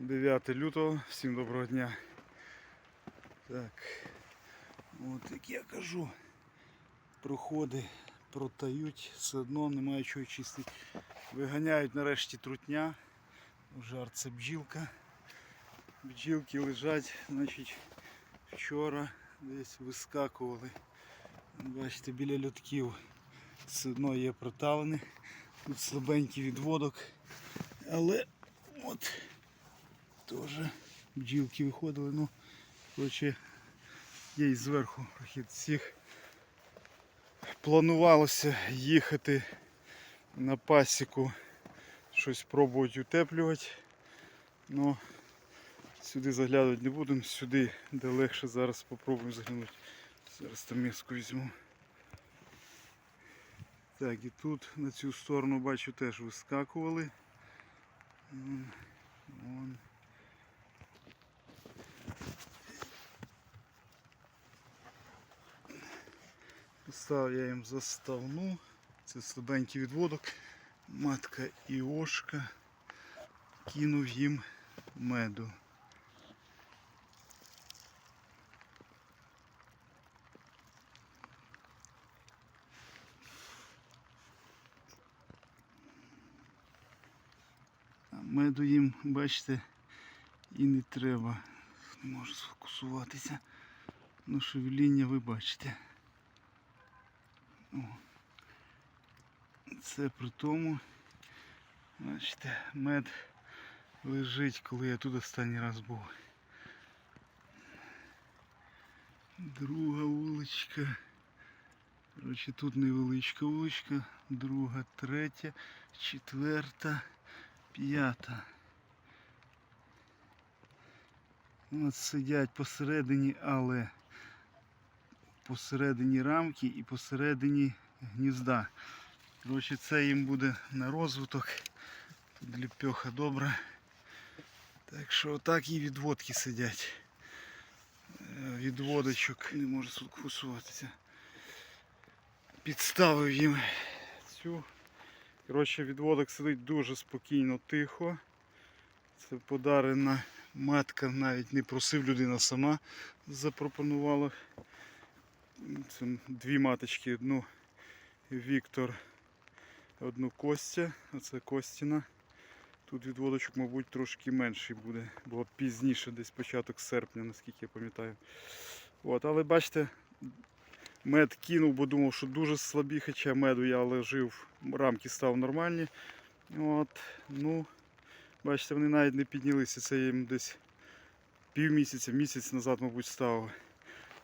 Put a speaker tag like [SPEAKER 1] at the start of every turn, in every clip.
[SPEAKER 1] 9 лютого, всім доброго дня. Так, от як я кажу, проходи протають, все одно немає чого чистити. Виганяють нарешті трутня. Жар це бджілка. Бджілки лежать, значить, вчора десь вискакували. Бачите, біля льотків все одно є протавини. Тут слабенький відводок. Але от теж бджілки виходили. Ну, коротше, є і зверху прохід всіх. Планувалося їхати на пасіку, щось пробувати утеплювати. Ну, сюди заглядати не будемо, сюди, де легше зараз спробуємо заглянути. Зараз там міску візьму. Так, і тут на цю сторону бачу теж вискакували. Вон, Поставив я їм заставну. Це слабенький відводок. Матка Іошка. Кинув їм меду. Меду їм, бачите, і не треба. Можу сфокусуватися. Ну, шевеління ви бачите. Це при тому, бачите, мед лежить, коли я тут останній раз був. Друга вуличка. Коротше, тут невеличка вуличка, друга, третя, четверта, п'ята. От сидять посередині, але посередині рамки і посередині гнізда. Коротше, це їм буде на розвиток. Тут ліпьоха добра. Так що отак і відводки сидять. Е, Відводочок не може сфокусуватися. Підставив їм цю. Коротше, відводок сидить дуже спокійно, тихо. Це подарена матка, навіть не просив людина сама запропонувала. Це дві маточки, одну Віктор, одну Костя, оце Костіна. Тут відводочок, мабуть, трошки менший буде, бо пізніше, десь початок серпня, наскільки я пам'ятаю. От, але бачите, мед кинув, бо думав, що дуже слабі, хоча меду я лежив, рамки став нормальні. От, ну, бачите, вони навіть не піднялися. Це їм десь півмісяця, місяць назад, мабуть, ставив.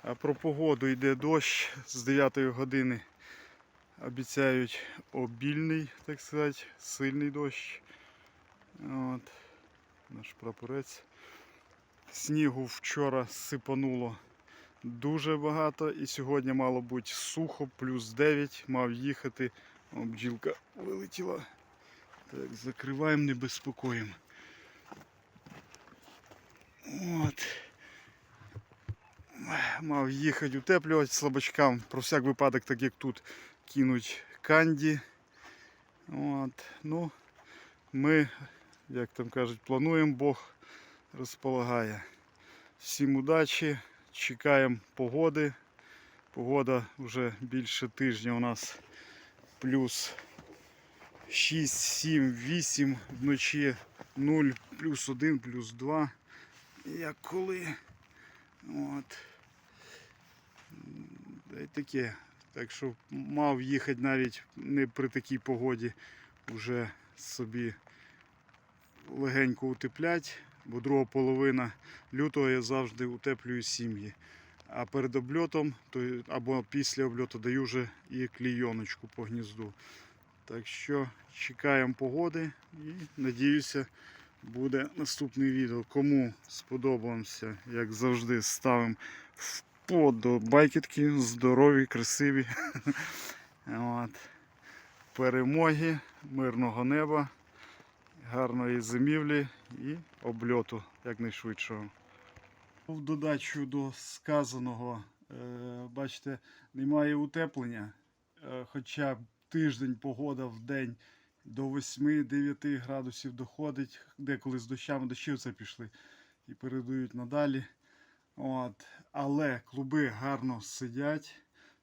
[SPEAKER 1] Про погоду йде дощ з 9 години. Обіцяють обільний, так сказати, сильний дощ. От. Наш прапорець. Снігу вчора сипануло дуже багато і сьогодні мало бути сухо, плюс 9, мав їхати. О, бджілка вилетіла. Так, закриваємо, не безпокоїмо. От. Мав їхати утеплювати слабачкам. Про всяк випадок, так як тут кинуть канді. От. Ну, ми, як там кажуть, плануємо, Бог розполагає. Всім удачі, чекаємо погоди. Погода вже більше тижня у нас плюс 6, 7, 8, вночі 0, плюс 1, плюс 2. Як коли. От. Й таке. Так що мав їхати навіть не при такій погоді вже собі легенько утеплять, бо друга половина лютого я завжди утеплюю сім'ї. А перед обльотом, то або після обльоту даю вже і клійоночку по гнізду. Так що чекаємо погоди і надіюся, буде наступне відео. Кому сподобався, як завжди, ставимо вподобайки, здорові, красиві. От. Перемоги, мирного неба, гарної зимівлі і обльоту якнайшвидшого. В додачу до сказаного, е, бачите, немає утеплення, Е, хоча тиждень погода в день до 8-9 градусів доходить. Деколи з дощами дощі це пішли і передають надалі. От. Але клуби гарно сидять,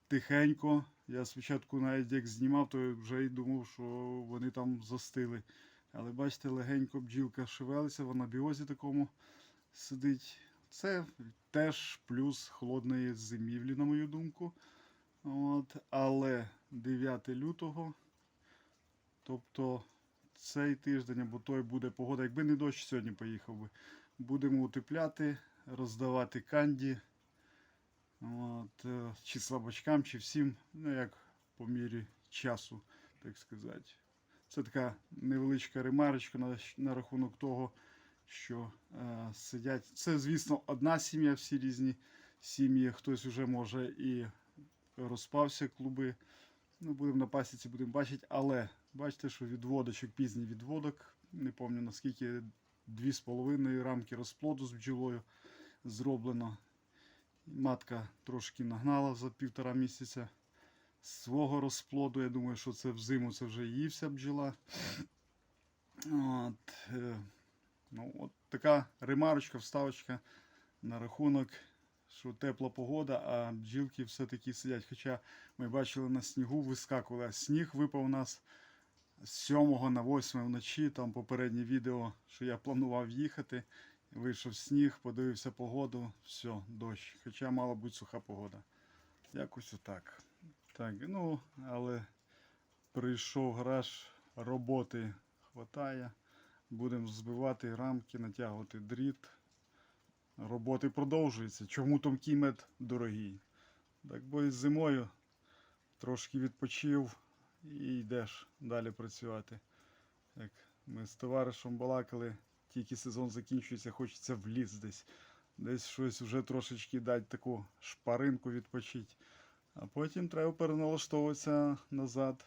[SPEAKER 1] тихенько. Я спочатку навіть як знімав, то вже й думав, що вони там застили. Але бачите, легенько бджілка шевелиться, вона на біозі такому сидить. Це теж плюс холодної зимівлі, на мою думку. От. Але 9 лютого, тобто цей тиждень або той буде погода. Якби не дощ, сьогодні поїхав би. Будемо утепляти, роздавати канді. От, е, чи слабачкам, чи всім, ну як по мірі часу, так сказати. Це така невеличка ремарочка на, на рахунок того, що е, сидять. Це, звісно, одна сім'я, всі різні сім'ї. Хтось вже може і розпався клуби. Ну, будемо на пасіці, будемо бачити. Але бачите, що відводочок, пізній відводок. Не пам'ятаю наскільки 2,5 рамки розплоду з бджолою зроблено. Матка трошки нагнала за півтора місяця свого розплоду. Я думаю, що це взиму це вже її вся бджола. От, е, ну, от така ремарочка, вставочка на рахунок, що тепла погода, а бджілки все-таки сидять. Хоча ми бачили на снігу, вискакували. А Сніг випав у нас з 7 на 8 вночі. Там попереднє відео, що я планував їхати. Вийшов сніг, подивився погоду, все, дощ. Хоча мала бути суха погода. Якось отак. Так, ну, але прийшов гараж, роботи хватає. Будемо збивати рамки, натягувати дріт. Роботи продовжуються. Чому томкий мед дорогий? Так бо і зимою трошки відпочив і йдеш далі працювати. Як ми з товаришем балакали, тільки сезон закінчується, хочеться в десь. Десь щось вже трошечки дати таку шпаринку відпочити. А потім треба переналаштовуватися назад